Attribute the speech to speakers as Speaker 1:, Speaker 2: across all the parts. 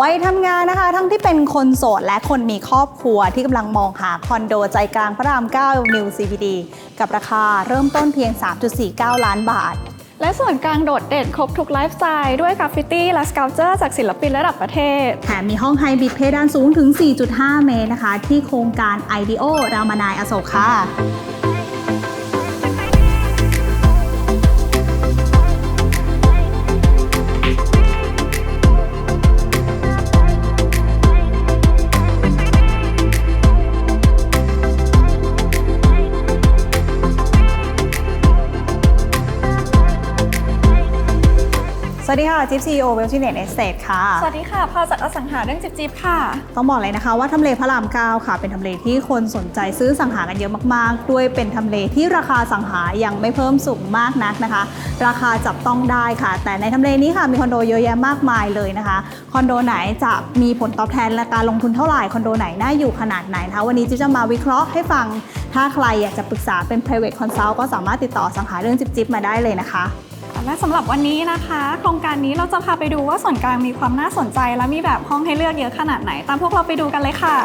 Speaker 1: วัยทำงานนะคะ ทั้งที่เป็นคนโสดและคนมีครอบครัวที่กำลังมองหาคอนโดใจกลางพระราม 9 New CBD กับราคาเริ่มต้นเพียง 3.49 ล้านบาท
Speaker 2: และส่วนกลางโดดเด่นครบทุกไลฟ์สไตล์ด้วยกราฟฟิตี้และสเกลเจอร์จากศิลปินระดับประเทศ
Speaker 1: แถมมีห้องไฮบริดเพดานสูงถึง 4.5 เมตรนะคะ ที่โครงการ IDEO รามานายอโศกค่ะ วัสดีค่ะ จิ๊บซีโอเวลชิเน็ตเอสเตทค่ะ
Speaker 2: สวัสดีค่ะพาจากอสังหาเรื่องจิบจิบค่ะ
Speaker 1: ต้องบอกเลยนะคะว่าทำเลพระรามเก้าค่ะ เป็นทำเลที่คนสนใจซื้อสังหากันเยอะมากๆ ด้วยเป็นทำเลที่ราคาสังหายังไม่เพิ่มสูงมากนักนะคะ ราคาจับต้องได้ค่ะ แต่ในทำเลนี้ค่ะมีคอนโดเยอะแยะมากมายเลยนะคะคอนโดไหนจะมีผลตอบแทนและการลงทุนเท่าไหร่คอนโดไหนน่าอยู่ขนาดไหนนะคะวันนี้จิ๊บจะมาวิเคราะห์ให้ฟัง ถ้าใครอยากจะปรึกษาเป็น private consult ก็สามารถติดต่อสังหาเรื่องจิ๊บๆมาได้เลยนะคะ
Speaker 2: และสำหรับวันนี้นะคะ โครงการนี้เราจะพาไปดูว่าส่วนกลางมีความน่าสนใจ และมีแบบห้องให้เลือกเยอะขนาดไหน ตามพวกเราไปดูกันเลยค่ะ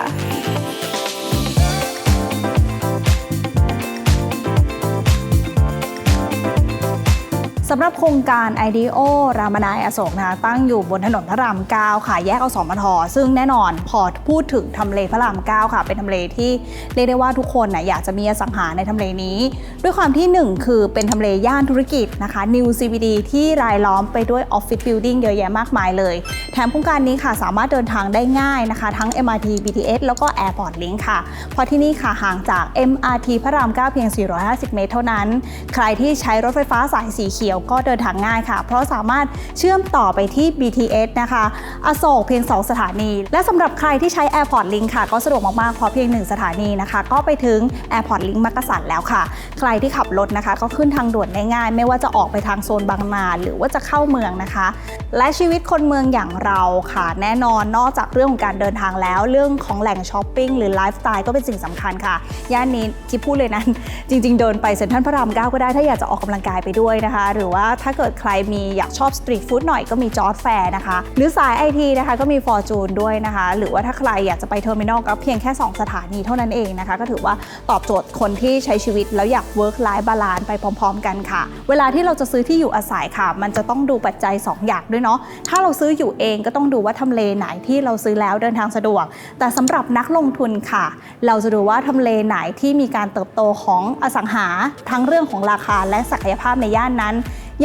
Speaker 1: สำหรับโครงการ IDEO รามนายอโศกนะคะตั้งอยู่บนถนนพระราม 9 ค่ะ แยกอสมท ซึ่งแน่นอนพอพูดถึงทำเลพระราม 9 ค่ะ เป็นทำเลที่เรียกได้ว่าทุกคนนะอยากจะมีอสังหาในทำเลนี้ ด้วยความที่ 1 คือเป็นทำเลย่านธุรกิจนะคะ New CBD ที่รายล้อมไปด้วยออฟฟิศบิลดิ่งเยอะแยะมากมายเลย แถมโครงการนี้ค่ะสามารถเดินทางได้ง่ายนะคะ ทั้ง MRT BTS แล้วก็ Airport Link ค่ะ เพราะที่นี่ค่ะห่างจาก MRT พระราม 9 เพียง 450 เมตรเท่านั้น ใครที่ใช้รถไฟฟ้าสายสีเขียวก็เดินทางง่ายค่ะ เพราะสามารถเชื่อมต่อไปที่ BTS นะคะ อโศกเพียง 2 สถานี และสำหรับใครที่ใช้ Airport Link ค่ะ ก็สะดวกมากๆ เพราะเพียง 1 สถานีนะคะ ก็ไปถึง Airport Link มักกะสันแล้วค่ะ ใครที่ขับรถนะคะ ก็ขึ้นทางด่วนได้ง่าย ไม่ว่าจะออกไปทางโซนบางนาหรือว่าจะเข้าเมืองนะคะ และชีวิตคนเมืองอย่างเราค่ะ แน่นอนนอกจากเรื่องของการเดินทางแล้ว เรื่องของแหล่งช้อปปิ้งหรือไลฟ์สไตล์ก็เป็นสิ่งสำคัญค่ะ ย่านนี้ที่พูดเลยนั้น จริง ๆ เดินไปเซ็นทรัลพระรามเก้าก็ได้ถ้าอยากจะออกกำลังกายไปด้วยนะคะ หรือือว่าถ้าเกิดใครมีอยากชอบสตรีทฟู้ดหน่อยก็มีจอร์ดแฟร์นะคะ หรือสายไอทีนะคะก็มีฟอร์จูนด้วยนะคะ หรือว่าถ้าใครอยากจะไปเทอร์มินอลก็เพียงแค่ 2 สถานีเท่านั้นเองนะคะ ก็ถือว่าตอบโจทย์คนที่ใช้ชีวิตแล้วอยากเวิร์กไลฟ์บาลานไปพร้อม ๆ กันค่ะ เวลาที่เราจะซื้อที่อยู่อาศัยค่ะ มันจะต้องดูปัจจัย 2 อย่างด้วยเนาะถ้าเราซื้ออยู่เองก็ต้องดูว่าทำเลไหนที่เราซื้อแล้วเดินทางสะดวก แต่สำหรับนักลงทุนค่ะ เราจะดูว่าทำเลไหนที่มีการเติบโตของอสังหาทั้งเรื่องของราคาและศักยภาพในย่านนั้น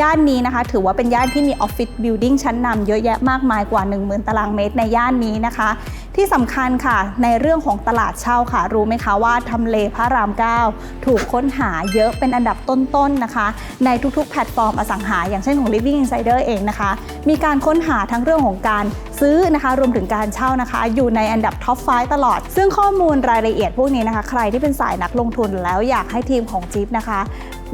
Speaker 1: ย่านนี้นะคะ ถือว่าเป็นย่านที่มีออฟฟิศบิลดิ่งชั้นนำเยอะแยะมากมายกว่า 10,000 ตารางเมตรในย่านนี้นะคะ ที่สำคัญค่ะในเรื่องของตลาดเช่าค่ะ รู้ไหมคะว่าทำเลพระราม 9 ถูกค้นหาเยอะเป็นอันดับต้นๆนะคะ ในทุกๆ แพลตฟอร์มอสังหา อย่างเช่นของ Living Insider เองนะคะ มีการค้นหาทั้งเรื่องของการซื้อนะคะ รวมถึงการเช่านะคะ อยู่ในอันดับท็อป5ตลอด ซึ่งข้อมูลรายละเอียดพวกนี้นะคะ ใครที่เป็นสายนักลงทุนแล้วอยากให้ทีมของจิ๊บนะคะ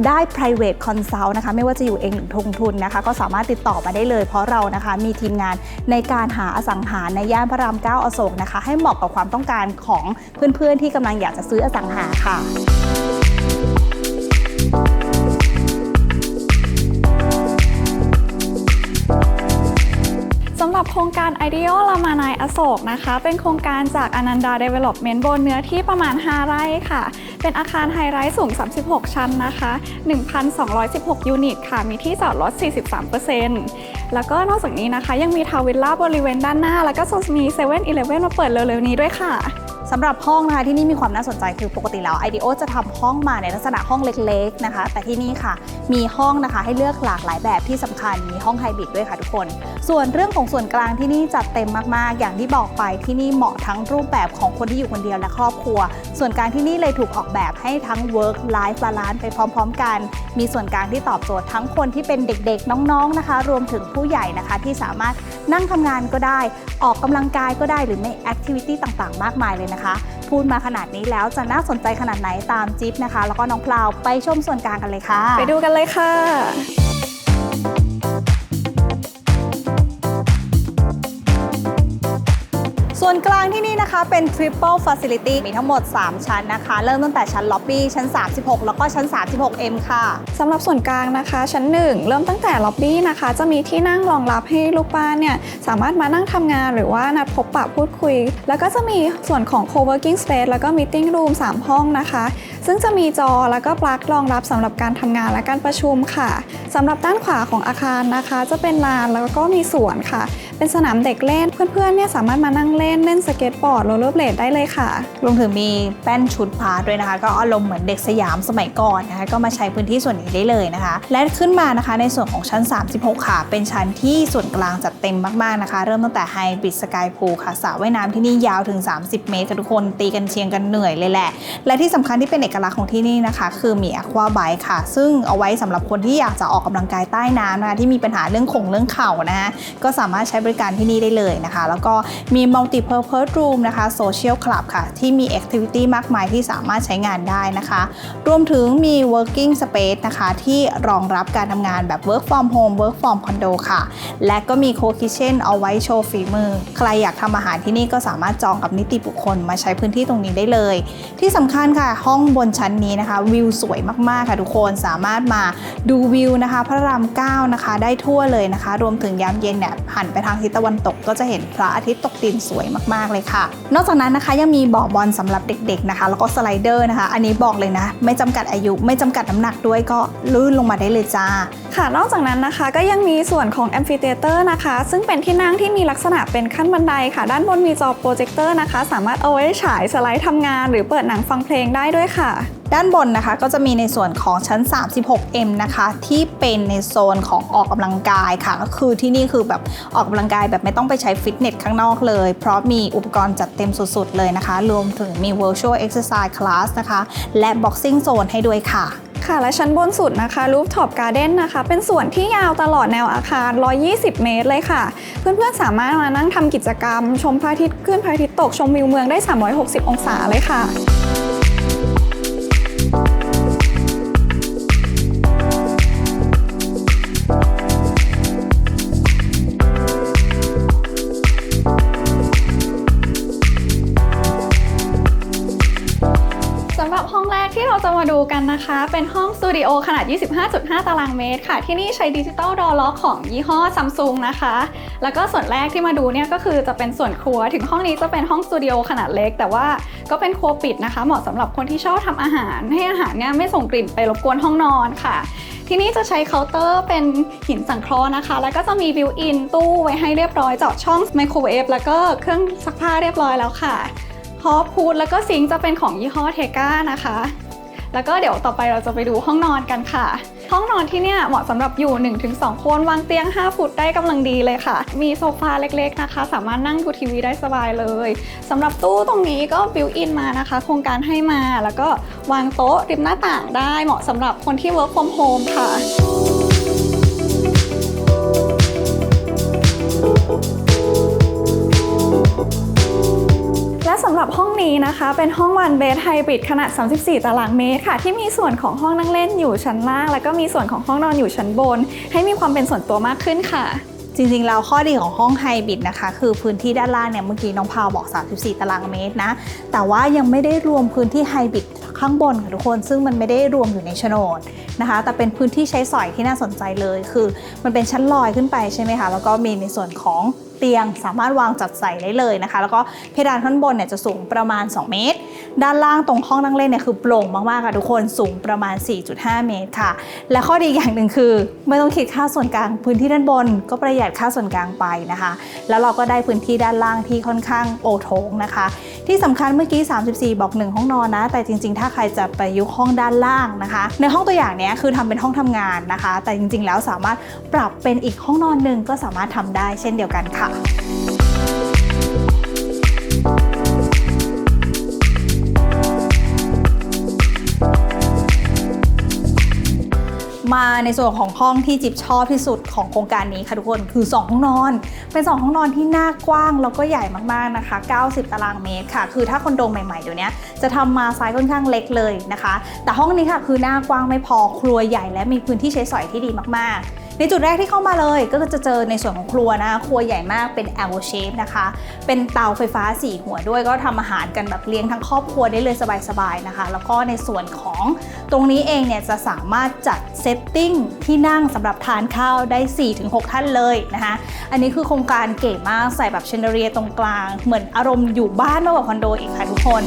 Speaker 1: ได้ private consult นะคะ ไม่ว่าจะอยู่เองหรือลงทุนนะคะ ก็สามารถติดต่อมาได้เลย เพราะเรานะคะมีทีมงานในการหาอสังหาในย่านพระราม 9 อโศกนะคะ ให้เหมาะกับความต้องการของเพื่อนๆที่กำลังอยากจะซื้ออสังหาค่ะ
Speaker 2: รับโครงการ Ideal ลามานายอโศกนะคะ เป็นโครงการจากอนันดา Development บนเนื้อที่ประมาณ 5 ไร่ค่ะ เป็นอาคารไฮไรส์สูง 36 ชั้นนะคะ 1,216 ยูนิตค่ะ มีที่จอดรถ 43%แล้วก็นอกจากนี้นะคะ ยังมีทาวน์วิลล่าบริเวณด้านหน้า แล้วก็มี7 e เ e ่ e อมาเปิดเร็วๆนี้ด้วยค่ะ
Speaker 1: สำหรับห้องนะคะที่นี่มีความน่าสนใจคือปกติแล้ว IDEO จะทำห้องมาในลักษณะห้องเล็กๆนะคะ แต่ที่นี่ค่ะมีห้องนะคะให้เลือกหลากหลายแบบที่สำคัญมีห้องไฮบริดด้วยค่ะทุกคน ส่วนเรื่องของส่วนกลางที่นี่จัดเต็มมากๆ อย่างที่บอกไปที่นี่เหมาะทั้งรูปแบบของคนที่อยู่คนเดียวและครอบครัว ส่วนกลางที่นี่เลยถูกออกแบบให้ทั้ง work life balance ไปพร้อม ๆ กัน มีส่วนกลางที่ตอบโจทย์ทั้งคนที่เป็นเด็กๆ น้องๆนะคะ รวมถึงผู้ใหญ่นะคะที่สามารถนั่งทำงานก็ได้ ออกกำลังกายก็ได้หรือในแอคทิวิตี้ต่างๆ มากมายเลยนะคะพูดมาขนาดนี้แล้วจะน่าสนใจขนาดไหนตามจิ๊บนะคะ แล้วก็น้องพลาวไปชมส่วนกลางกันเลยค่ะ
Speaker 2: ไปดูกันเลยค่ะ
Speaker 1: ส่วนกลางที่นี่นะคะเป็น Triple Facility มีทั้งหมด 3 ชั้นนะคะ เริ่มตั้งแต่ชั้นล็อบบี้ชั้น 36 แล้วก็ชั้น 36M ค่ะ
Speaker 2: สำหรับส่วนกลางนะคะ ชั้น 1 เริ่มตั้งแต่ล็อบบี้นะคะ จะมีที่นั่งรองรับให้ลูกบ้านเนี่ยสามารถมานั่งทำงานหรือว่านัดพบปะพูดคุย แล้วก็จะมีส่วนของ co-working space แล้วก็ meeting room 3 ห้องนะคะ ซึ่งจะมีจอแล้วก็ปลั๊กรองรับสำหรับการทำงานและการประชุมค่ะสำหรับด้านขวาของอาคารนะคะ จะเป็นลานแล้วก็มีสวนค่ะ เป็นสนามเด็กเล่นเพื่อนๆเนี่ยสามารถมานั่งเล่นเล่นสเก็ตบอร์ดโรลเลอร์เบลดได้เลยค่ะ
Speaker 1: รวมถึงมีแป้นชุดพาด้วยนะคะ ก็อารมณ์เหมือนเด็กสยามสมัยก่อนนะคะก็มาใช้พื้นที่ส่วนนี้ได้เลยนะคะ และขึ้นมานะคะในส่วนของชั้น 36 ค่ะ เป็นชั้นที่ส่วนกลางจัดเต็มมากๆนะคะ เริ่มตั้งแต่ไฮบริดสกายพูลค่ะสระว่ายน้ำที่นี่ยาวถึง 30 เมตรทุกคนตีกันเชียงกันเหนื่อยเลยแหละ และที่สำคัญที่เป็นเอกลักษณ์ของที่นี่นะคะ คือมีอควาไบค่ะ ซึ่งเอาไว้สำหรับคนที่อยากจะออกกำลังกายใต้น้ำนะคะที่มีปัญหาเรื่องขงเรื่องเข่านะคะก็สามารถใช้บริการที่นี่ได้เลยนะคะ แล้วก็มี multi purpose room นะคะ social club ค่ะ ที่มี activity มากมายที่สามารถใช้งานได้นะคะ รวมถึงมี working space นะคะ ที่รองรับการทำงานแบบ work from home work from condo ค่ะ และก็มี co kitchen เอาไว้โชว์ฝีมือ ใครอยากทำอาหารที่นี่ก็สามารถจองกับนิติบุคคลมาใช้พื้นที่ตรงนี้ได้เลย ที่สำคัญค่ะ ห้องบนชั้นนี้นะคะ วิวสวยมากๆค่ะทุกคนสามารถมาดูวิวนะคะ พระราม9นะคะได้ทั่วเลยนะคะ รวมถึงยามเย็นเนี่ยหันไปทางทิศตะวันตกก็จะเห็นพระอาทิตย์ตกดินสวยมากๆเลยค่ะ นอกจากนั้นนะคะยังมีบ่อบอลสำหรับเด็กๆนะคะ แล้วก็สไลเดอร์นะคะ อันนี้บอกเลยนะ ไม่จำกัดอายุไม่จำกัดน้ำหนักด้วยก็ลื่นลงมาได้เลยจ้า
Speaker 2: ค่ะ นอกจากนั้นนะคะก็ยังมีส่วนของแอมฟิเ h เตอร์นะคะ ซึ่งเป็นที่นั่งที่มีลักษณะเป็นขั้นบันไดค่ะ ด้านบนมีจอโปรเจคเตอร์นะคะ สามารถเอาไว้ฉายสไลด์ทำงาน หรือเปิดหนังฟังเพลงได้ด้วยค่ะ
Speaker 1: ด้านบนนะคะก็จะมีในส่วนของชั้น 36M นะคะที่เป็นในโซนของออกกำลังกายค่ะก็คือที่นี่คือแบบออกกำลังกายแบบไม่ต้องไปใช้ฟิตเนสข้างนอกเลย เพราะมีอุปกรณ์จัดเต็มสุดๆเลยนะคะ รวมถึงมี virtual exercise class นะคะ และ boxing zone ให้ด้วยค่ะ
Speaker 2: ค่ะและชั้นบนสุดนะคะรูฟท็อปการ์เด้นนะคะ เป็นส่วนที่ยาวตลอดแนวอาคาร 120 เมตรเลยค่ะ เพื่อนๆ สามารถมานั่งทำกิจกรรม ชมพระอาทิตย์ขึ้นพระอาทิตย์ตกชมวิวเมืองได้ 360 องศาเลยค่ะ มาดูกันนะคะ เป็นห้องสตูดิโอขนาด 25.5 ตารางเมตรค่ะ ที่นี่ใช้ดิจิตอลดอล็อกของยี่ห้อซัมซุงนะคะ แล้วก็ส่วนแรกที่มาดูเนี่ยก็คือจะเป็นส่วนครัว ถึงห้องนี้จะเป็นห้องสตูดิโอขนาดเล็ก แต่ว่าก็เป็นครัวปิดนะคะ เหมาะสำหรับคนที่ชอบทำอาหาร ให้อาหารเนี่ยไม่ส่งกลิ่นไปรบกวนห้องนอนค่ะ ที่นี่จะใช้เคาน์เตอร์เป็นหินสังเคราะห์นะคะ แล้วก็จะมีบิวอินตู้ไว้ให้เรียบร้อยเจาะช่องไมโครเวฟแล้วก็เครื่องซักผ้าเรียบร้อยแล้วค่ะฮอปพูดแล้วก็ซิงจะเป็นของยี่ห้อเทกานะคะ แล้วก็เดี๋ยวต่อไปเราจะไปดูห้องนอนกันค่ะ ห้องนอนที่เนี่ยเหมาะสำหรับอยู่ 1-2 คนวางเตียง 5 ฟุตได้กำลังดีเลยค่ะ มีโซฟาเล็กๆนะคะ สามารถนั่งดูทีวีได้สบายเลยสำหรับตู้ตรงนี้ก็บิวอินมานะคะ โครงการให้มาแล้วก็วางโต๊ะริมหน้าต่างได้เหมาะสำหรับคนที่ work from home ค่ะแล สำหรับห้องนี้นะคะ เป็นห้องวันเบดไฮบริดขนาด 34 ตารางเมตรค่ะ ที่มีส่วนของห้องนั่งเล่นอยู่ชั้นล่าง แล้วก็มีส่วนของห้องนอนอยู่ชั้นบน ให้มีความเป็นส่วนตัวมากขึ้นค่ะ
Speaker 1: จริงๆ แล้วข้อดีของห้องไฮบริดนะคะ คือพื้นที่ด้านล่างเนี่ยเมื่อกี้น้องพาวบอก 34 ตารางเมตรนะ แต่ว่ายังไม่ได้รวมพื้นที่ไฮบริดข้างบนค่ะทุกคน ซึ่งมันไม่ได้รวมอยู่ในโฉนดนะคะ แต่เป็นพื้นที่ใช้สอยที่น่าสนใจเลย คือมันเป็นชั้นลอยขึ้นไปใช่ไหมคะ แล้วก็มีในส่วนของ เตียงสามารถวางจัดใส่ได้เลยนะคะ แล้วก็เพดานข้างบนเนี่ยจะสูงประมาณ 2 เมตร ด้านล่างตรงห้องนั่งเล่นเนี่ยคือโปร่งมากๆค่ะทุกคนสูงประมาณ 4.5 เมตรค่ะ และข้อดีอย่างหนึ่งคือ ไม่ต้องคิดค่าส่วนกลางพื้นที่ด้านบน ก็ประหยัดค่าส่วนกลางไปนะคะ แล้วเราก็ได้พื้นที่ด้านล่างที่ค่อนข้างโอโถงนะคะ ที่สำคัญเมื่อกี้ 34 บอก 1 ห้องนอนนะ แต่จริงๆ ถ้าใครจะประยุกต์ห้องด้านล่างนะคะ ในห้องตัวอย่างเนี้ยคือทำเป็นห้องทำงานนะคะ แต่จริงๆ แล้วสามารถปรับเป็นอีกห้องนอนหนึ่งก็สามารถทำได้เช่นเดียวกันค่ะมาในส่วนของห้องที่จิบชอบที่สุดของโครงการนี้ค่ะทุกคนคือ 2 ห้องนอน เป็น 2 ห้องนอนที่หน้ากว้างแล้วก็ใหญ่มากๆนะคะ 90 ตารางเมตรค่ะ คือถ้าคอนโดใหม่ๆเดี๋ยวนี้จะทำมาไซส์ค่อนข้างเล็กเลยนะคะ แต่ห้องนี้ค่ะคือหน้ากว้างไม่พอครัวใหญ่และมีพื้นที่ใช้สอยที่ดีมากๆ ในจุดแรกที่เข้ามาเลยก็จะเจอในส่วนของครัวนะครัวใหญ่มากเป็น L shape นะคะ เป็นเตาไฟฟ้า 4 หัวด้วยก็ทำอาหารกันแบบเลี้ยงทั้งครอบครัวได้เลยสบายๆนะคะ แล้วก็ในส่วนของตรงนี้เองเนี่ยจะสามารถจัดเซตติ้งที่นั่งสำหรับทานข้าวได้ 4-6 ท่านเลยนะคะอันนี้คือโครงการเก๋มากใส่แบบเชนเดอเรียตรงกลาง เหมือนอารมณ์อยู่บ้านมากกว่าคอนโดอีกค่ะทุกคน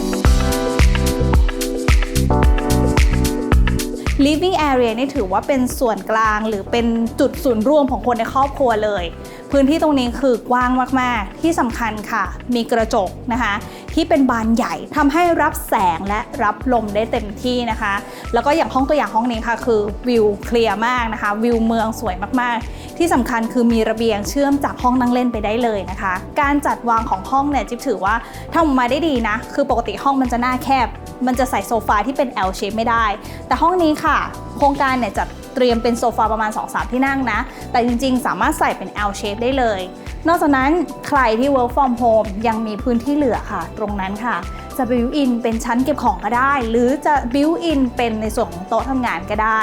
Speaker 1: living area นี่ถือว่าเป็นส่วนกลางหรือเป็นจุดศูนย์รวมของคนในครอบครัวเลย พื้นที่ตรงนี้คือกว้างมาก ๆ ที่สำคัญค่ะ มีกระจกนะคะ ที่เป็นบานใหญ่ทำให้รับแสงและรับลมได้เต็มที่นะคะ แล้วก็อย่างห้องตัวอย่างห้องนี้ค่ะ คือวิวเคลียร์มากนะคะ วิวเมืองสวยมาก ๆ ที่สำคัญคือมีระเบียงเชื่อมจากห้องนั่งเล่นไปได้เลยนะคะ การจัดวางของห้องเนี่ยจิ๊บถือว่าทำออกมาได้ดีนะ คือปกติห้องมันจะหน้าแคบ มันจะใส่โซฟาที่เป็น L shape ไม่ได้ แต่ห้องนี้ค่ะ โครงการเนี่ยจัดเตรียมเป็นโซฟาประมาณ 2-3 ที่นั่งนะ แต่จริงๆ สามารถใส่เป็น L shape ได้เลย นอกจากนั้นใครที่ work from home ยังมีพื้นที่เหลือค่ะ ตรงนั้นค่ะ จะ build in เป็นชั้นเก็บของก็ได้ หรือจะ build in เป็นในส่วนของโต๊ะทำงานก็ได้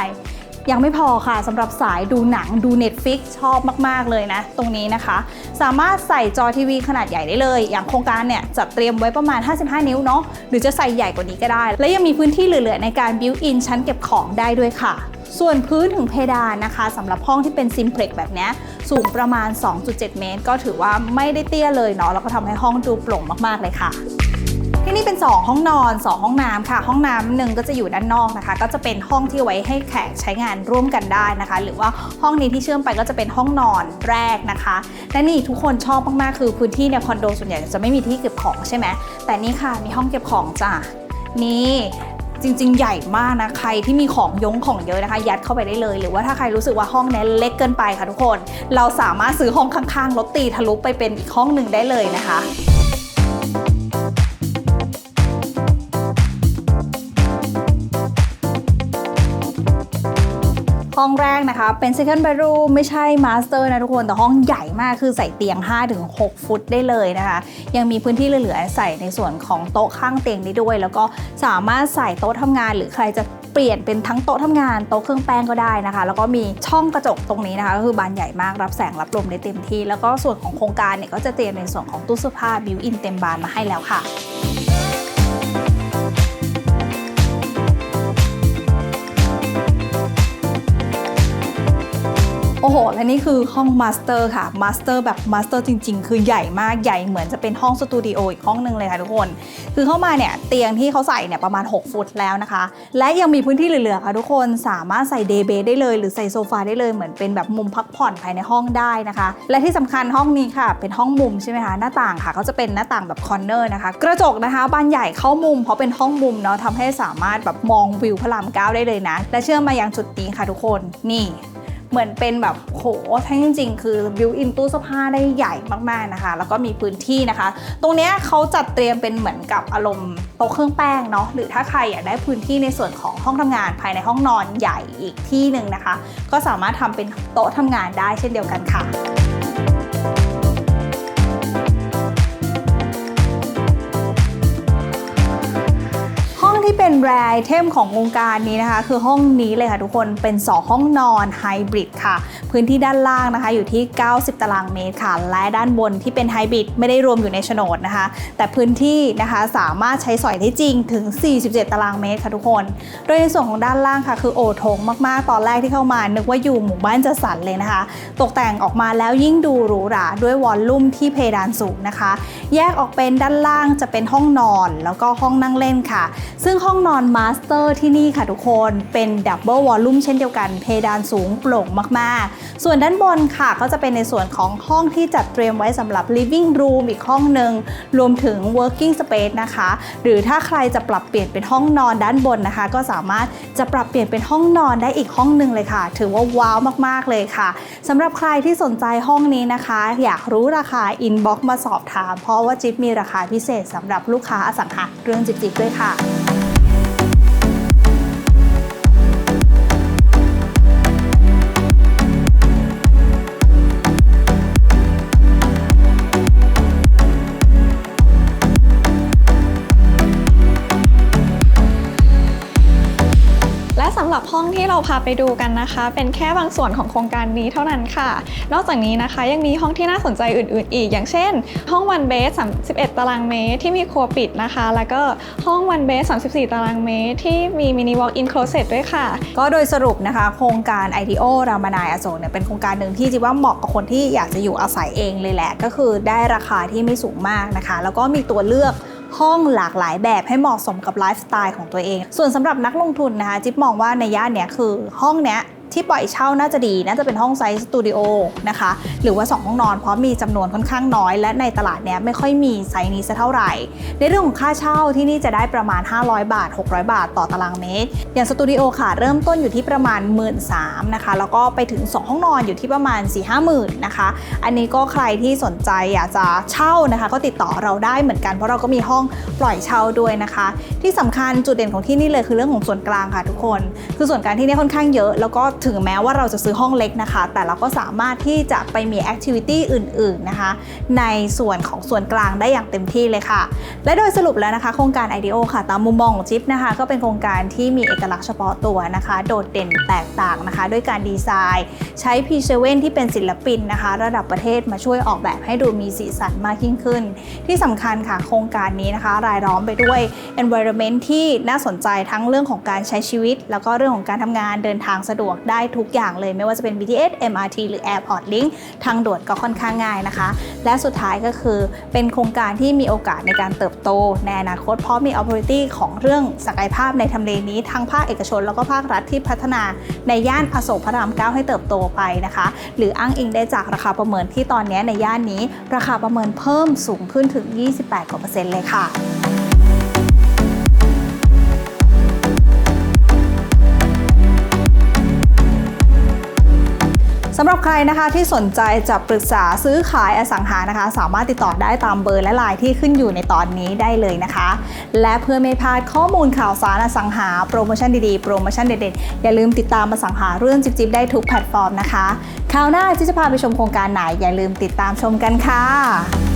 Speaker 1: ยังไม่พอค่ะสำหรับสายดูหนังดู Netflix ชอบมาก ๆ เลยนะ ตรงนี้นะคะ สามารถใส่จอทีวีขนาดใหญ่ได้เลย อย่างโครงการเนี่ยจัดเตรียมไว้ประมาณ 55 นิ้วเนาะหรือจะใส่ใหญ่กว่านี้ก็ได้ และยังมีพื้นที่เหลือ ๆ ในการ built in ชั้นเก็บของได้ด้วยค่ะ ส่วนพื้นถึงเพดานนะคะสำหรับห้องที่เป็นซิมเพล็กแบบนี้สูงประมาณ 2.7 เมตร ก็ถือว่าไม่ได้เตี้ยเลยเนาะแล้วก็ทำให้ห้องดูโปร่งมากๆเลยค่ะ ที่นี่เป็น 2 ห้องนอน 2 ห้องน้ำค่ะ ห้องน้ำหนึ่งก็จะอยู่ด้านนอกนะคะ ก็จะเป็นห้องที่ไว้ให้แขกใช้งานร่วมกันได้นะคะ หรือว่าห้องนี้ที่เชื่อมไปก็จะเป็นห้องนอนแรกนะคะ และนี่ทุกคนชอบมากๆคือพื้นที่ในคอนโดส่วนใหญ่จะไม่มีที่เก็บของใช่ไหมแต่นี่ค่ะมีห้องเก็บของจ้ะนี่จริง ๆ ใหญ่มากนะใครที่มีของยงของเยอะนะคะ ยัดเข้าไปได้เลย หรือว่าถ้าใครรู้สึกว่าห้องนี้เล็กเกินไปค่ะทุกคน เราสามารถซื้อห้องข้างๆลดตีทะลุไปเป็นอีกห้องหนึ่งได้เลยนะคะ ห้องแรกนะคะ เป็น second bedroom ไม่ใช่ master นะทุกคน แต่ห้องใหญ่มากคือใส่เตียง 5-6 ฟุตได้เลยนะคะ ยังมีพื้นที่เหลือๆใส่ในส่วนของโต๊ะข้างเตียงได้ด้วย แล้วก็สามารถใส่โต๊ะทำงาน หรือใครจะเปลี่ยนเป็นทั้งโต๊ะทำงานโต๊ะเครื่องแป้งก็ได้นะคะ แล้วก็มีช่องกระจกตรงนี้นะคะก็คือบานใหญ่มากรับแสงรับลมได้เต็มที่ แล้วก็ส่วนของโครงการเนี่ยก็จะเตรียมในส่วนของตู้เสื้อผ้าบิวอินเต็มบานมาให้แล้วค่ะ อ้โห และนี่คือห้องมาสเตอร์ค่ะมาสเตอร์แบบมาสเตอร์จริง ๆ คือใหญ่มากใหญ่เหมือนจะเป็นห้องสตูดิโออีกห้องหนึ่งเลยค่ะทุกคน คือเข้ามาเนี่ยเตียงที่เขาใส่เนี่ยประมาณ 6 ฟุตแล้วนะคะ และยังมีพื้นที่เหลือๆค่ะทุกคนสามารถใส่เดย์เบดได้เลย หรือใส่โซฟาได้เลยเหมือนเป็นแบบมุมพักผ่อนภายในห้องได้นะคะ และที่สำคัญห้องนี้ค่ะ เป็นห้องมุมใช่ไหมคะหน้าต่างค่ะเขาจะเป็นหน้าต่างแบบคอร์เนอร์นะคะกระจกนะคะบานใหญ่เข้ามุมเพราะเป็นห้องมุมเนาะทำให้สามารถแบบมองวิวพระรามเก้าได้เลยนะ และเชื่อมมายังจุดนี้ค่ะทุกคนนี่ เหมือนเป็นแบบโหแท้งจริง ๆ คือบิวอินตู้เสื้อผ้าได้ใหญ่มากๆนะคะ แล้วก็มีพื้นที่นะคะ ตรงนี้เขาจัดเตรียมเป็นเหมือนกับอารมณ์โต๊ะเครื่องแป้งเนาะหรือถ้าใครอยากได้พื้นที่ในส่วนของห้องทำงานภายในห้องนอนใหญ่อีกที่หนึ่งนะคะ ก็สามารถทำเป็นโต๊ะทำงานได้เช่นเดียวกันค่ะ เป็นแรไอเทมของวงการนี้นะคะ คือห้องนี้เลยค่ะทุกคนเป็น 2 ห้องนอนไฮบริดค่ะ พื้นที่ด้านล่างนะคะอยู่ที่ 90 ตารางเมตรค่ะ และด้านบนที่เป็นไฮบริดไม่ได้รวมอยู่ในโฉนดนะคะ แต่พื้นที่นะคะสามารถใช้สอยได้จริงถึง 47 ตารางเมตรค่ะทุกคน โดยในส่วนของด้านล่างค่ะ คือโอโถงมากๆ ตอนแรกที่เข้ามานึกว่าอยู่หมู่บ้านจัดสรรเลยนะคะ ตกแต่งออกมาแล้วยิ่งดูหรูหราด้วยวอลลุ่มที่เพดานสูงนะคะ แยกออกเป็นด้านล่างจะเป็นห้องนอน แล้วก็ห้องนั่งเล่นค่ะ ซึ่งห้ององนอนมาสเตอร์ที่นี่ค่ะทุกคนเป็นดับเบิลวอลลุ่มเช่นเดียวกัน เพดานสูงโปร่งมากๆ ส่วนด้านบนค่ะก็จะเป็นในส่วนของห้องที่จัดเตรียมไว้สำหรับ living room อีกห้องหนึ่งรวมถึง working space นะคะ หรือถ้าใครจะปรับเปลี่ยนเป็นห้องนอนด้านบนนะคะ ก็สามารถจะปรับเปลี่ยนเป็นห้องนอนได้อีกห้องหนึ่งเลยค่ะ ถือว่าว้าวมากๆเลยค่ะสำหรับใครที่สนใจห้องนี้นะคะ อยากรู้ราคา inbox มาสอบถาม เพราะว่าจิ๊บมีราคาพิเศษสำหรับลูกค้าอสังหาเรื่องจิ๊บๆด้วยค่ะ
Speaker 2: รับห้องที่เราพาไปดูกันนะคะ เป็นแค่บางส่วนของโครงการนี้เท่านั้นค่ะ นอกจากนี้นะคะยังมีห้องที่น่าสนใจอื่น ๆ อีก อย่างเช่น ห้องวันเบส31 ตารางเมตรที่มีครัวปิดนะคะ แล้วก็ห้องวันเบส34 ตารางเมตร ที่มีมินิวอล์กอินโคลเซตด้วยค่ะ
Speaker 1: ก็โดยสรุปนะคะ โครงการ IDEO รามานายอโศกเนี่ยเป็นโครงการหนึ่งที่จิว่าเหมาะกับคนที่อยากจะอยู่อาศัยเองเลยแหละ ก็คือได้ราคาที่ไม่สูงมากนะคะ แล้วก็มีตัวเลือก ห้องหลากหลายแบบให้เหมาะสมกับไลฟ์สไตล์ของตัวเอง ส่วนสำหรับนักลงทุนนะคะ จิ๊บมองว่าในย่านเนี้ยคือห้องเนี้ย ที่ปล่อยเช่าน่าจะดี น่าจะเป็นห้องไซส์สตูดิโอนะคะ หรือว่า 2 ห้องนอนเพราะมีจำนวนค่อนข้างน้อย และในตลาดเนี้ยไม่ค่อยมีไซส์นี้สัเท่าไหร่ ในเรื่องของค่าเช่าที่นี่จะได้ประมาณ 500 บาท 600 บาทต่อตารางเมตร อย่างสตูดิโอค่ะ เริ่มต้นอยู่ที่ประมาณ 1 3ื่นนะคะ แล้วก็ไปถึง 2 ห้องนอนอยู่ที่ประมาณ 4 5 0 0 0 0นะคะ อันนี้ก็ใครที่สนใจอยากจะเช่านะคะ ก็ติดต่อเราได้เหมือนกันเพราะเราก็มีห้องปล่อยเช่าด้วยนะคะ ที่สำคัญจุดเด่นของที่นี่เลยคือเรื่องของส่วนกลางค่ะทุกคน คือส่วนกลางที่นี่ค่อนข้างเยอะแล้วก็ถึงแม้ว่าเราจะซื้อห้องเล็กนะคะ แต่เราก็สามารถที่จะไปมีแอคทิวิตี้อื่นๆนะคะ ในส่วนของส่วนกลางได้อย่างเต็มที่เลยค่ะ และโดยสรุปแล้วนะคะ โครงการ IDEO ค่ะ ตามมุมมองของจิ๊บนะคะ ก็เป็นโครงการที่มีเอกลักษณ์เฉพาะตัวนะคะ โดดเด่นแตกต่างนะคะ ด้วยการดีไซน์ ใช้ P7 ที่เป็นศิลปินนะคะ ระดับประเทศมาช่วยออกแบบให้ดูมีสีสันมากยิ่งขึ้น ที่สำคัญค่ะโครงการนี้นะคะ รายล้อมไปด้วย environment ที่น่าสนใจทั้งเรื่องของการใช้ชีวิต แล้วก็เรื่องของการทำงานเดินทางสะดวกได้ทุกอย่างเลยไม่ว่าจะเป็น BTS MRT หรือ Airport Link ทางด่วนก็ค่อนข้างง่ายนะคะ และสุดท้ายก็คือเป็นโครงการที่มีโอกาสในการเติบโต ในอนาคตเพราะมี opportunity ของเรื่องศักยภาพในทำเลนี้ทั้งภาคเอกชน แล้วก็ภาครัฐที่พัฒนาในย่านอโศกพระรามเก้าให้เติบโตไปนะคะ หรืออ้างอิงได้จากราคาประเมินที่ตอนนี้ในย่านนี้ ราคาประเมินเพิ่มสูงขึ้นถึง 28กว่าเปอร์เซ็นต์เลยค่ะ สำหรับใครนะคะที่สนใจจะปรึกษาซื้อขายอสังหานะคะ สามารถติดต่อได้ตามเบอร์และไลน์ที่ขึ้นอยู่ในตอนนี้ได้เลยนะคะ และเพื่อไม่พลาดข้อมูลข่าวสารอสังหาโปรโมชั่นดีๆ โปรโมชั่นเด็ดๆ อย่าลืมติดตามอสังหาเรื่องจิ๊บๆได้ทุกแพลตฟอร์มนะคะคราวหน้าที่จะพาไปชมโครงการไหนอย่าลืมติดตามชมกันค่ะ